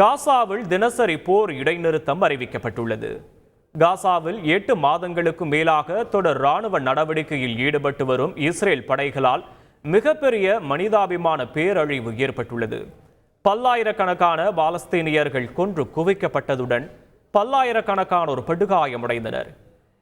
காசாவில் தினசரி போர் இடைநிறுத்தம் அறிவிக்கப்பட்டுள்ளது. காசாவில் எட்டு மாதங்களுக்கு மேலாக தொடர் ராணுவ நடவடிக்கையில் ஈடுபட்டு வரும் இஸ்ரேல் படைகளால் மிகப்பெரிய மனிதாபிமான பேரழிவு ஏற்பட்டுள்ளது. பல்லாயிரக்கணக்கான பாலஸ்தீனியர்கள் கொன்று குவிக்கப்பட்டதுடன் பல்லாயிரக்கணக்கானோர் படுகாயமடைந்தனர்.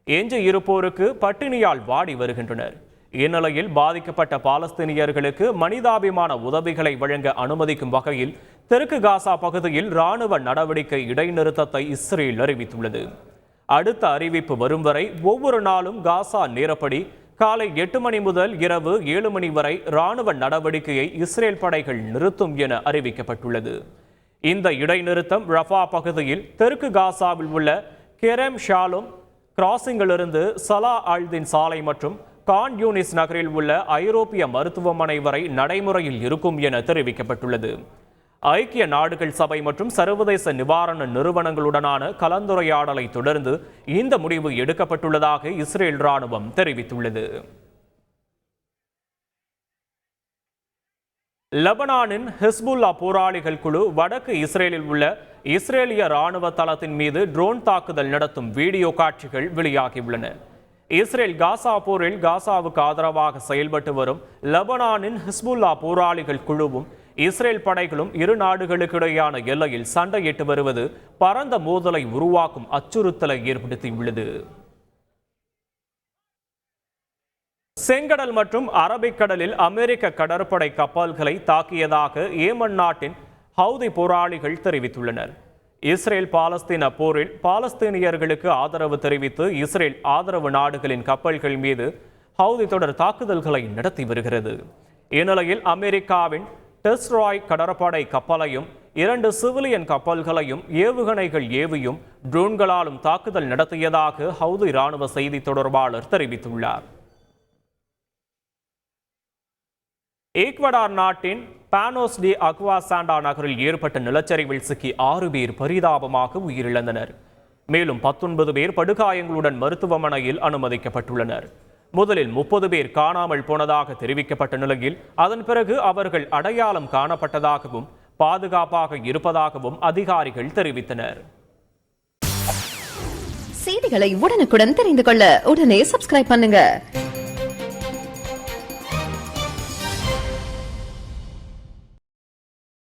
எஞ்சி இருப்போருக்கு பட்டினியால் வாடி வருகின்றனர். இந்நிலையில் பாதிக்கப்பட்ட பாலஸ்தீனியர்களுக்கு மனிதாபிமான உதவிகளை வழங்க அனுமதிக்கும் வகையில் தெற்கு காசா பகுதியில் ராணுவ நடவடிக்கை இடைநிறுத்தத்தை இஸ்ரேல் அறிவித்துள்ளது. அடுத்த அறிவிப்பு வரும் வரை ஒவ்வொரு நாளும் காசா நேரப்படி காலை எட்டு மணி முதல் இரவு ஏழு மணி வரை ராணுவ நடவடிக்கையை இஸ்ரேல் படைகள் நிறுத்தும் என அறிவிக்கப்பட்டுள்ளது. இந்த இடைநிறுத்தம் ரஃபா பகுதியில் தெற்கு காசாவில் உள்ள கெரம் ஷாலும் கிராசிங்கிலிருந்து சலா அல்தின் சாலை மற்றும் கான் யூனிஸ் நகரில் உள்ள ஐரோப்பிய மருத்துவமனை வரை நடைமுறையில் இருக்கும் என தெரிவிக்கப்பட்டுள்ளது. ஐக்கிய நாடுகள் சபை மற்றும் சர்வதேச நிவாரண நிறுவனங்களுடனான கலந்துரையாடலை தொடர்ந்து இந்த முடிவு எடுக்கப்பட்டுள்ளதாக இஸ்ரேல் ராணுவம் தெரிவித்துள்ளது. லெபனானின் ஹிஸ்புல்லா போராளிகள் குழு வடக்கு இஸ்ரேலில் உள்ள இஸ்ரேலிய ராணுவ தளத்தின் மீது ட்ரோன் தாக்குதல் நடத்தும் வீடியோ காட்சிகள் வெளியாகியுள்ளன. இஸ்ரேல் காசா போரில் காசாவுக்கு ஆதரவாக செயல்பட்டு வரும் லெபனானின் ஹிஸ்புல்லா போராளிகள் குழுவும் இஸ்ரேல் படைகளும் இரு நாடுகளுக்கிடையான எல்லையில் சண்டையிட்டு வருவது பரந்த மோதலை உருவாக்கும் அச்சுறுத்தலை ஏற்படுத்தியுள்ளது. செங்கடல் மற்றும் அரபிக்கடலில் அமெரிக்க கடற்படை கப்பல்களை தாக்கியதாக ஏமன் நாட்டின் ஹவுதி போராளிகள் தெரிவித்துள்ளனர். இஸ்ரேல் பாலஸ்தீன போரில் பாலஸ்தீனியர்களுக்கு ஆதரவு தெரிவித்து இஸ்ரேல் ஆதரவு நாடுகளின் கப்பல்கள் மீது ஹவுதி தொடர் தாக்குதல்களை நடத்தி வருகிறது. இந்நிலையில் அமெரிக்காவின் டெஸ்ராய் கடற்படை கப்பலையும் இரண்டு சிவிலியன் கப்பல்களையும் ஏவுகணைகள் ஏவியும் ட்ரோன்களாலும் தாக்குதல் நடத்தியதாக ஹவுதி ராணுவ செய்தி தொடர்பாளர் தெரிவித்துள்ளார். ஈக்வடார் நாட்டின் பானோஸ் டி அக்வா சாண்டா நகரில் ஏற்பட்ட நிலச்சரிவில் சிக்கி ஆறு பேர் பரிதாபமாக உயிரிழந்தனர். மேலும் பத்தொன்பது பேர் படுகாயங்களுடன் மருத்துவமனையில் அனுமதிக்கப்பட்டுள்ளனர். முதலில் முப்பது பேர் காணாமல் போனதாக தெரிவிக்கப்பட்ட நிலையில் அதன் பிறகு அவர்கள் அடையாளம் காணப்பட்டதாகவும் பாதுகாப்பாக இருப்பதாகவும் அதிகாரிகள் தெரிவித்தனர். செய்திகளை உடனுக்குடன் தெரிந்து கொள்ள உடனே சப்ஸ்கிரைப் பண்ணுங்க.